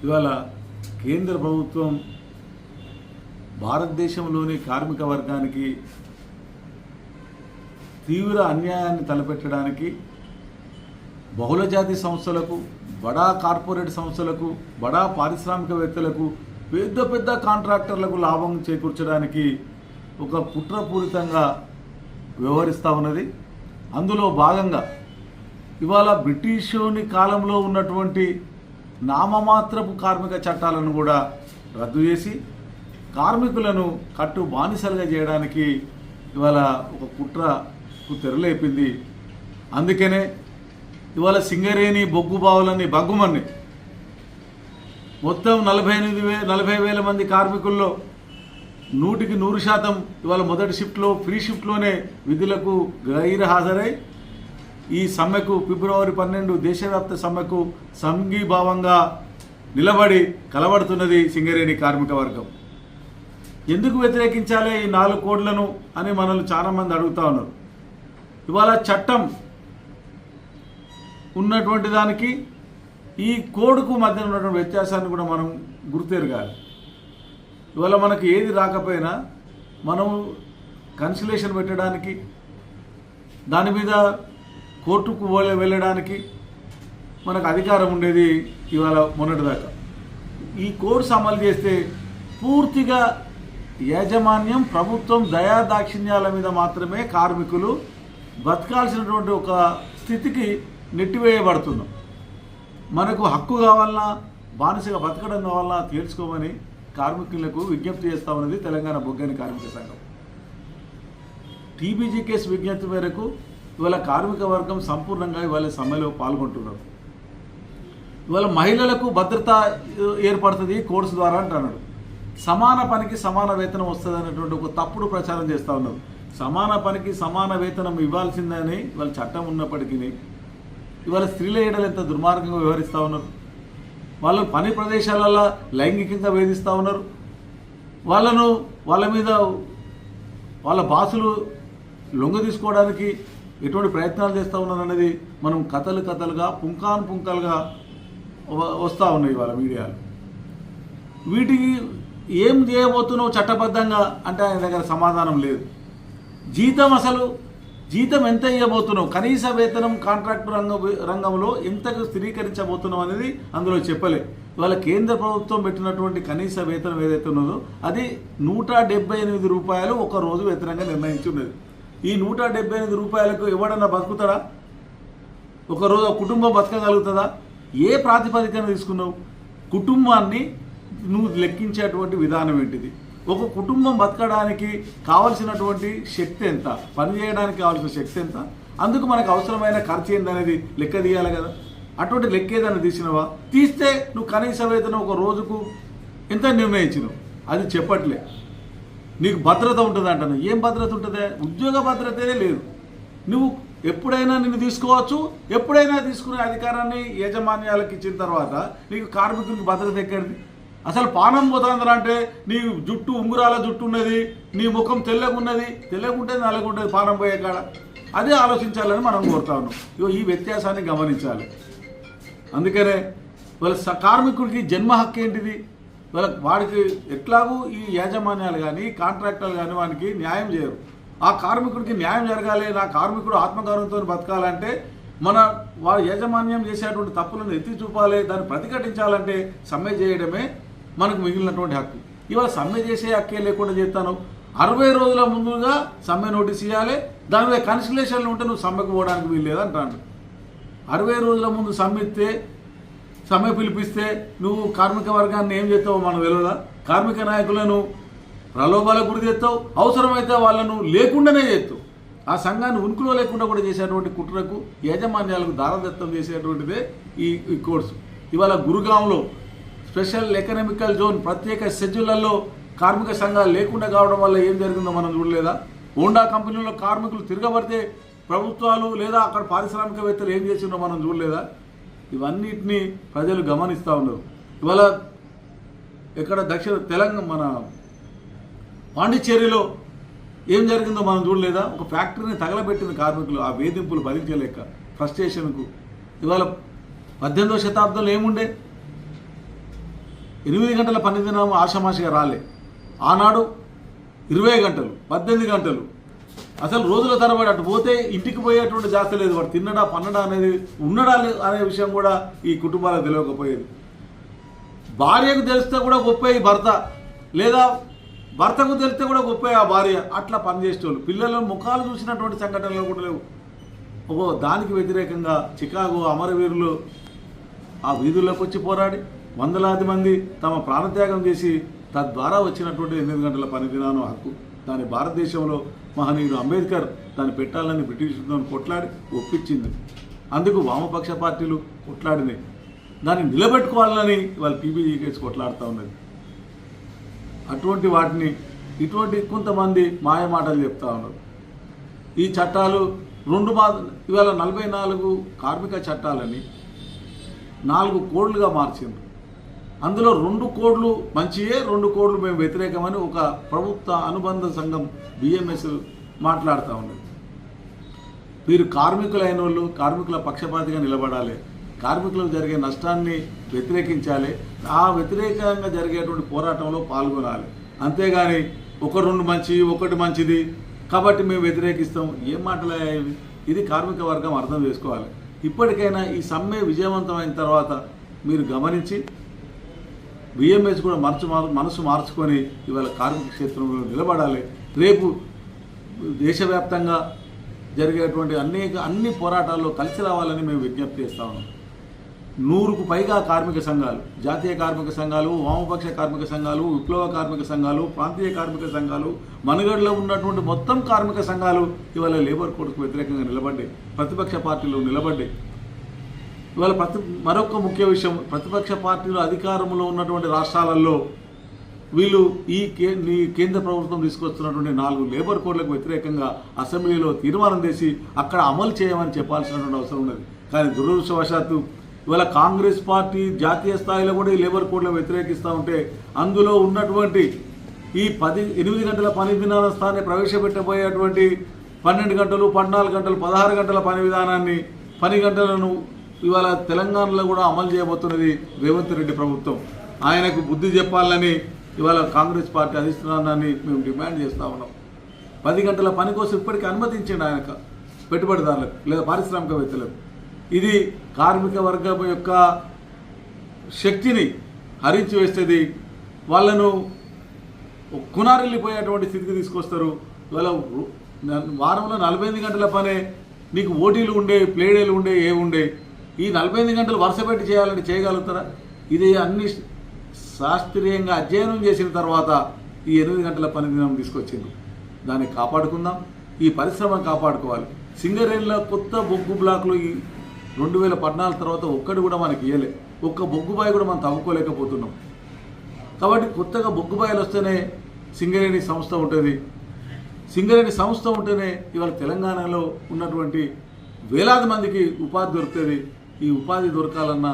ఇవాళ కేంద్ర ప్రభుత్వం భారతదేశంలోని కార్మిక వర్గానికి తీవ్ర అన్యాయాన్ని తలపెట్టడానికి బహుళజాతి సంస్థలకు బడా కార్పొరేట్ సంస్థలకు బడా పారిశ్రామికవేత్తలకు పెద్ద పెద్ద కాంట్రాక్టర్లకు లాభం చేకూర్చడానికి ఒక కుట్రపూరితంగా వ్యవహరిస్తూ ఉన్నది. అందులో భాగంగా ఇవాళ బ్రిటిషుని కాలంలో ఉన్నటువంటి నామమాత్రపు కార్మిక చట్టాలను కూడా రద్దు చేసి కార్మికులను కట్టు బానిసలుగా చేయడానికి ఇవాళ ఒక కుట్రకు తెరలేపింది. అందుకనే ఇవాళ సింగరేణి బొగ్గు బావులని బగ్గుమని మొత్తం నలభై ఎనిమిది వే నలభై వేల మంది కార్మికుల్లో నూటికి నూరు శాతం ఇవాళ మొదటి షిఫ్ట్లో ఫ్రీ షిఫ్ట్లోనే విధులకు గైర్ హాజరై ఈ సమ్మెకు ఫిబ్రవరి పన్నెండు దేశవ్యాప్త సమ్మెకు సంఘీభావంగా నిలబడి కలబడుతున్నది సింగరేణి కార్మిక వర్గం. ఎందుకు వ్యతిరేకించాలి ఈ నాలుగు కోడ్లను అని మనల్ని చాలామంది అడుగుతా ఉన్నారు. ఇవాళ చట్టం ఉన్నటువంటి దానికి ఈ కోడ్కు మధ్య ఉన్నటువంటి వ్యత్యాసాన్ని కూడా మనం గుర్తెరగాలి. ఇవాళ మనకు ఏది రాకపోయినా మనం కన్సిలేషన్ పెట్టడానికి దాని మీద కోర్టుకు వెళ్ళడానికి మనకు అధికారం ఉండేది ఇవాళ మొన్నటిదాకా. ఈ కోర్సు అమలు చేస్తే పూర్తిగా యాజమాన్యం ప్రభుత్వం దయా దాక్షిణ్యాల మీద మాత్రమే కార్మికులు బతకాల్సినటువంటి ఒక స్థితికి నెట్టివేయబడుతున్నాం మనకు హక్కు కావాలన్నా బానిసగా బతకడం కావాలన్నా తేల్చుకోమని కార్మికులకు విజ్ఞప్తి చేస్తామన్నది తెలంగాణ బొగ్గని కార్మిక సంఘం. టీబీజీ కేసు విజ్ఞప్తి మేరకు ఇవాళ కార్మిక వర్గం సంపూర్ణంగా ఇవాళ సమ్మెలో పాల్గొంటున్నారు. ఇవాళ మహిళలకు భద్రత ఏర్పడుతుంది కోర్సు ద్వారా అంటున్నాడు. సమాన పనికి సమాన వేతనం వస్తుంది అనేటువంటి ఒక తప్పుడు ప్రచారం చేస్తూ ఉన్నారు. సమాన పనికి సమాన వేతనం ఇవ్వాల్సిందని ఇవాళ చట్టం ఉన్నప్పటికీ ఇవాళ స్త్రీల ఏడలు ఎంత దుర్మార్గంగా వ్యవహరిస్తూ ఉన్నారు. వాళ్ళు పని ప్రదేశాలలో లైంగికంగా వేధిస్తూ ఉన్నారు. వాళ్ళను వాళ్ళ మీద వాళ్ళ బాసులు లొంగ తీసుకోవడానికి ఎటువంటి ప్రయత్నాలు చేస్తూ ఉన్నారనేది మనం కథలు కథలుగా పుంకాను పుంకాలుగా వస్తూ ఉన్నాయి వాళ్ళ మీడియాలు వీటికి ఏం చేయబోతున్నావు చట్టబద్ధంగా అంటే ఆయన దగ్గర సమాధానం లేదు. జీతం అసలు జీతం ఎంత ఇవ్వబోతున్నావు? కనీస వేతనం కాంట్రాక్ట్ రంగం రంగంలో ఎంతకు స్థిరీకరించబోతున్నావు అనేది అందులో చెప్పలే. ఇవాళ కేంద్ర ప్రభుత్వం పెట్టినటువంటి కనీస వేతనం ఏదైతే ఉన్నదో అది నూట డెబ్బై ఎనిమిది రూపాయలు ఒక రోజు వేతనంగా నిర్ణయించి ఉన్నది ఈ నూట డెబ్బై ఎనిమిది రూపాయలకు ఎవడన్నా బతుకుతాడా? ఒక రోజు కుటుంబం బతకగలుగుతుందా? ఏ ప్రాతిపదికన తీసుకున్నావు? కుటుంబాన్ని నువ్వు లెక్కించేటువంటి విధానం ఏంటిది? ఒక కుటుంబం బతకడానికి కావలసినటువంటి శక్తి ఎంత? పని చేయడానికి కావాల్సిన శక్తి ఎంత? అందుకు మనకు అవసరమైన ఖర్చు ఏందనేది లెక్క తీయాలి కదా. అటువంటి లెక్క ఏదైనా తీసినవా? తీస్తే నువ్వు కనీసం ఏదైనా ఒక రోజుకు ఎంత నిర్ణయించినావు? అది చెప్పట్లే. నీకు భద్రత ఉంటుంది అంటాను. ఏం భద్రత ఉంటుంది? ఉద్యోగ భద్రతే లేదు. నువ్వు ఎప్పుడైనా నిన్ను తీసుకోవచ్చు ఎప్పుడైనా తీసుకునే అధికారాన్ని యాజమాన్యాలకు ఇచ్చిన తర్వాత నీకు కార్మికులకు భద్రత ఎక్కడిది? అసలు పానం పోతుందరా అంటే నీ జుట్టు ఉంగురాల జుట్టు ఉన్నది నీ ముఖం తెల్లగున్నది తెల్లగుంటేది నల్లగుంటుంది పానం పోయే కాడ? అదే ఆలోచించాలని మనం కోరుతా ఉన్నాం. ఈ వ్యత్యాసాన్ని గమనించాలి. అందుకనే వాళ్ళ స- కార్మికుడికి జన్మ హక్కు ఏంటిది? వాళ్ళకి వాడికి ఎట్లాగూ ఈ యాజమాన్యాలు కానీ కాంట్రాక్టర్లు కానీ వానికి న్యాయం చేయరు. ఆ కార్మికుడికి న్యాయం జరగాలి నా కార్మికుడు ఆత్మగౌరవంతో బతకాలంటే మన వారి యాజమాన్యం చేసేటువంటి తప్పులను ఎత్తి చూపాలి దాన్ని ప్రతిఘటించాలంటే సమ్మె చేయడమే మనకు మిగిలినటువంటి హక్కు. ఇవాళ సమ్మె చేసే హక్కే లేకుండా చేస్తాను. అరవై రోజుల ముందుగా సమ్మె నోటీస్ ఇవ్వాలి దాని మీద కన్సిలేషన్లు ఉంటే నువ్వు సమ్మెకు పోవడానికి వీలు లేదంటాను అరవై రోజుల ముందు సమ్మెత్తే సమ్మె పిలిపిస్తే నువ్వు కార్మిక వర్గాన్ని ఏం చేస్తావు మనం వెళ్ళదా కార్మిక నాయకులను ప్రలోభాలకు గురి చేస్తావు అవసరమైతే వాళ్ళను లేకుండానే చేస్తావు. ఆ సంఘాన్ని ఉనికిలో లేకుండా కూడా చేసేటువంటి కుట్రకు యాజమాన్యాలకు దారదత్తం చేసేటువంటిదే ఈ ఈ కోర్సు. ఇవాళ గురుగాంలో స్పెషల్ ఎకనామికల్ జోన్ ప్రత్యేక షెడ్యూళ్ళలో కార్మిక సంఘాలు లేకుండా కావడం వల్ల ఏం జరిగిందో మనం చూడలేదా? హోండా కంపెనీలో కార్మికులు తిరగబడితే ప్రభుత్వాలు లేదా అక్కడ పారిశ్రామికవేత్తలు ఏం చేసిందో మనం చూడలేదా? ఇవన్నిటిని ప్రజలు గమనిస్తూ ఉన్నారు. ఇవాళ ఇక్కడ దక్షిణ తెలంగాణ మన పాండిచ్చేరిలో ఏం జరిగిందో మనం చూడలేదా? ఒక ఫ్యాక్టరీని తగలబెట్టిన కార్మికులు ఆ వేధింపులు భరించలేక ఫ్రస్ట్రేషన్కు. ఇవాళ పద్దెనిమిదవ శతాబ్దంలో ఏముండే? ఎనిమిది గంటల పన్నెండు దినం ఆషామాషిగా రాలే. ఆనాడు ఇరవై గంటలు పద్దెనిమిది గంటలు అసలు రోజుల తరబడి అటు పోతే ఇంటికి పోయేటువంటి జాస్తి లేదు. వాడు తిన్నడా పన్నడా అనేది ఉన్నడా లే- అనే విషయం కూడా ఈ కుటుంబాలకు తెలియకపోయేది. భార్యకు తెలిస్తే కూడా గొప్ప ఈ భర్త. లేదా భర్తకు తెలిస్తే కూడా గొప్ప ఆ భార్య. అట్లా పనిచేసేవాళ్ళు పిల్లల ముఖాలు చూసినటువంటి సంఘటనలు కూడా లేవు. ఓ దానికి వ్యతిరేకంగా చికాగో అమరవీరులు ఆ వీధుల్లోకి వచ్చి పోరాడి వందలాది మంది తమ ప్రాణత్యాగం చేసి తద్వారా వచ్చినటువంటి ఎనిమిది గంటల పని దినాను హక్కు దాని భారతదేశంలో మహనీయుడు అంబేద్కర్ దాన్ని పెట్టాలని బ్రిటిష్ కొట్లాడి ఒప్పించింది. అందుకు వామపక్ష పార్టీలు కొట్లాడినాయి. దాన్ని నిలబెట్టుకోవాలని వాళ్ళు టీబీజీ కేసు కొట్లాడుతూ ఉన్నది. అటువంటి వాటిని ఇటువంటి కొంతమంది మాయ మాటలు చెప్తా ఉన్నారు. ఈ చట్టాలు రెండు మా ఇవాళ నలభై నాలుగు కార్మిక చట్టాలని నాలుగు కోడ్లుగా మార్చిండ్రు. అందులో రెండు కోడ్లు మంచియే రెండు కోడ్లు మేము వ్యతిరేకమని ఒక ప్రభుత్వ అనుబంధ సంఘం బిఎంఎస్ మాట్లాడుతూ ఉన్నది. మీరు కార్మికులైన వాళ్ళు కార్మికుల పక్షపాతిగా నిలబడాలి. కార్మికులకు జరిగే నష్టాన్ని వ్యతిరేకించాలి. ఆ వ్యతిరేకంగా జరిగేటువంటి పోరాటంలో పాల్గొనాలి. అంతేగాని ఒక రెండు మంచి ఒకటి మంచిది. కాబట్టి మేము వ్యతిరేకిస్తాం. ఏం మాట్లాడేవి ఇది కార్మిక వర్గం అర్థం చేసుకోవాలి. ఇప్పటికైనా ఈ సమ్మె విజయవంతమైన తర్వాత మీరు గమనించి బిఎంఎస్ కూడా మనసు మార్- మనసు మార్చుకొని ఇవాళ కార్మిక క్షేత్రంలో నిలబడాలి. రేపు దేశవ్యాప్తంగా జరిగేటువంటి అనేక అన్ని పోరాటాల్లో కలిసి రావాలని మేము విజ్ఞప్తి చేస్తా ఉన్నాం. నూరుకు పైగా కార్మిక సంఘాలు జాతీయ కార్మిక సంఘాలు వామపక్ష కార్మిక సంఘాలు విప్లవ కార్మిక సంఘాలు ప్రాంతీయ కార్మిక సంఘాలు మనుగడలో ఉన్నటువంటి మొత్తం కార్మిక సంఘాలు ఇవాళ లేబర్ కోడ్కు వ్యతిరేకంగా నిలబడ్డాయి. ప్రతిపక్ష పార్టీలు నిలబడ్డాయి. ఇవాళ ప్రతి మరొక ముఖ్య విషయం ప్రతిపక్ష పార్టీలు అధికారంలో ఉన్నటువంటి రాష్ట్రాలలో వీళ్ళు ఈ కే ఈ కేంద్ర ప్రభుత్వం తీసుకొస్తున్నటువంటి నాలుగు లేబర్ కోడ్లకు వ్యతిరేకంగా అసెంబ్లీలో తీర్మానం చేసి అక్కడ అమలు చేయమని చెప్పాల్సినటువంటి అవసరం ఉన్నది. కానీ దురదృష్టవశాత్తు ఇవాళ కాంగ్రెస్ పార్టీ జాతీయ స్థాయిలో కూడా ఈ లేబర్ కోడ్లను వ్యతిరేకిస్తూ ఉంటే అందులో ఉన్నటువంటి ఈ పది ఎనిమిది గంటల పని విధాన స్థాన్ని ప్రవేశపెట్టబోయేటువంటి పన్నెండు గంటలు పద్నాలుగు గంటలు పదహారు గంటల పని విధానాన్ని పని గంటలను ఇవాళ తెలంగాణలో కూడా అమలు చేయబోతున్నది రేవంత్ రెడ్డి ప్రభుత్వం. ఆయనకు బుద్ధి చెప్పాలని ఇవాళ కాంగ్రెస్ పార్టీ అధిష్టానాన్ని మేము డిమాండ్ చేస్తూ ఉన్నాం. పది గంటల పని కోసం ఇప్పటికీ అనుమతించండి ఆయనకు పెట్టుబడిదారులకు లేదా పారిశ్రామికవేత్తలకు. ఇది కార్మిక వర్గం యొక్క శక్తిని హరించి వేస్తుంది వాళ్ళను కునారెళ్ళిపోయేటువంటి స్థితికి తీసుకొస్తారు. ఇవాళ వారంలో నలభై ఎనిమిది గంటల పనే నీకు ఓటీలు ఉండే ప్లేడేలు ఉండే ఏముండే ఈ నలభై ఎనిమిది గంటలు వరుస పెట్టి చేయాలంటే చేయగలుగుతారా? ఇది అన్ని శాస్త్రీయంగా అధ్యయనం చేసిన తర్వాత ఈ ఎనిమిది గంటల పని దినం తీసుకొచ్చింది దాన్ని కాపాడుకుందాం. ఈ పరిశ్రమను కాపాడుకోవాలి. సింగరేణిలో కొత్త బొగ్గు బ్లాక్లు ఈ రెండు వేల పద్నాలుగు తర్వాత ఒక్కటి కూడా మనకి ఇవ్వలే ఒక్క బొగ్గు బాయి కూడా మనం తవ్వుకోలేకపోతున్నాం. కాబట్టి కొత్తగా బొగ్గుబాయిలు వస్తేనే సింగరేణి సంస్థ ఉంటుంది. సింగరేణి సంస్థ ఉంటేనే ఇవాళ తెలంగాణలో ఉన్నటువంటి వేలాది మందికి ఉపాధి దొరుకుతుంది. ఈ ఉపాధి దొరకాలన్నా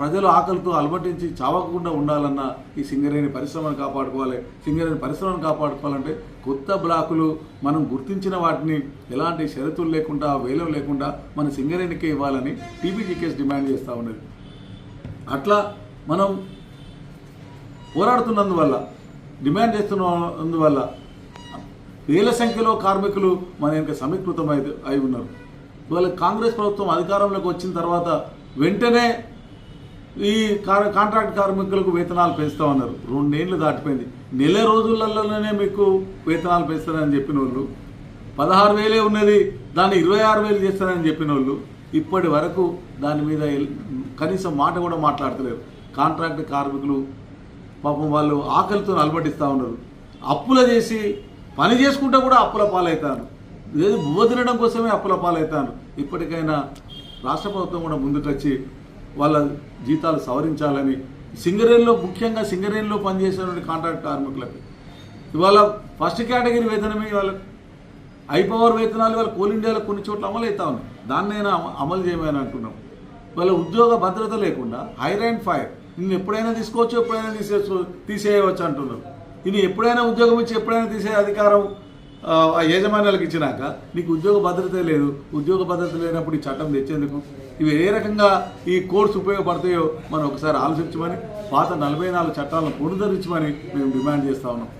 ప్రజలు ఆకలితో అలమటించి చావకుండా ఉండాలన్నా ఈ సింగరేణి పరిశ్రమను కాపాడుకోవాలి. సింగరేణి పరిశ్రమను కాపాడుకోవాలంటే కొత్త బ్లాకులు మనం గుర్తించిన వాటిని ఎలాంటి షరతులు లేకుండా వేలం లేకుండా మన సింగరేణికే ఇవ్వాలని టీబీజీకేస్ డిమాండ్ చేస్తూ ఉన్నది. అట్లా మనం పోరాడుతున్నందువల్ల డిమాండ్ చేస్తున్నందువల్ల వేల సంఖ్యలో కార్మికులు మన యొక్క సమీకృతం అయి ఉన్నారు. ఇవాళ కాంగ్రెస్ ప్రభుత్వం అధికారంలోకి వచ్చిన తర్వాత వెంటనే ఈ కాంట్రాక్ట్ కార్మికులకు వేతనాలు పెంచుతామన్నారు రెండేళ్ళు దాటిపోయింది. నెల రోజులలోనే మీకు వేతనాలు పెంచుతారని చెప్పిన వాళ్ళు పదహారు వేలే ఉన్నది దాన్ని ఇరవై ఆరు వేలు చేస్తారని చెప్పిన వాళ్ళు ఇప్పటి వరకు దాని మీద కనీసం మాట కూడా మాట్లాడతలేరు. కాంట్రాక్ట్ కార్మికులు పాపం వాళ్ళు ఆకలితో అలమటిస్తూ ఉన్నారు. అప్పుల చేసి పని చేసుకుంటే కూడా అప్పుల పాలవుతాను లేదు బువ్వ తినడం కోసమే అప్పుల పాలవుతాను ఇప్పటికైనా రాష్ట్ర ప్రభుత్వం కూడా ముందుకొచ్చి వాళ్ళ జీతాలు సవరించాలని సింగరేణిలో ముఖ్యంగా సింగరేణిలో పనిచేసేటువంటి కాంట్రాక్ట్ కార్మికులకు. ఇవాళ ఫస్ట్ కేటగిరీ వేతనమే ఇవాళ. హై పవర్ వేతనాలు ఇవాళ కోల్ ఇండియాలో కొన్ని చోట్ల అమలు అవుతా ఉన్నాయి. దాన్నైనా అమ- అమలు చేయమని అంటున్నాం. వాళ్ళ ఉద్యోగ భద్రత లేకుండా హైర్ అండ్ ఫైర్ నిన్ను ఎప్పుడైనా తీసుకోవచ్చు ఎప్పుడైనా తీసేయచ్చు తీసేయవచ్చు అంటున్నారు ఇది ఎప్పుడైనా ఉద్యోగం ఇచ్చి ఎప్పుడైనా తీసే అధికారం ఆ యజమానులకు ఇచ్చినాక నీకు ఉద్యోగ భద్రత లేదు. ఉద్యోగ భద్రత లేనప్పుడు ఈ చట్టం తెచ్చేందుకు? ఇవి ఏ రకంగా ఈ కోర్స్ ఉపయోగపడతాయో మనం ఒకసారి ఆలోచించమని పాత నలభై నాలుగు చట్టాలను పునరుద్ధరించమని మేము డిమాండ్ చేస్తా ఉన్నాం.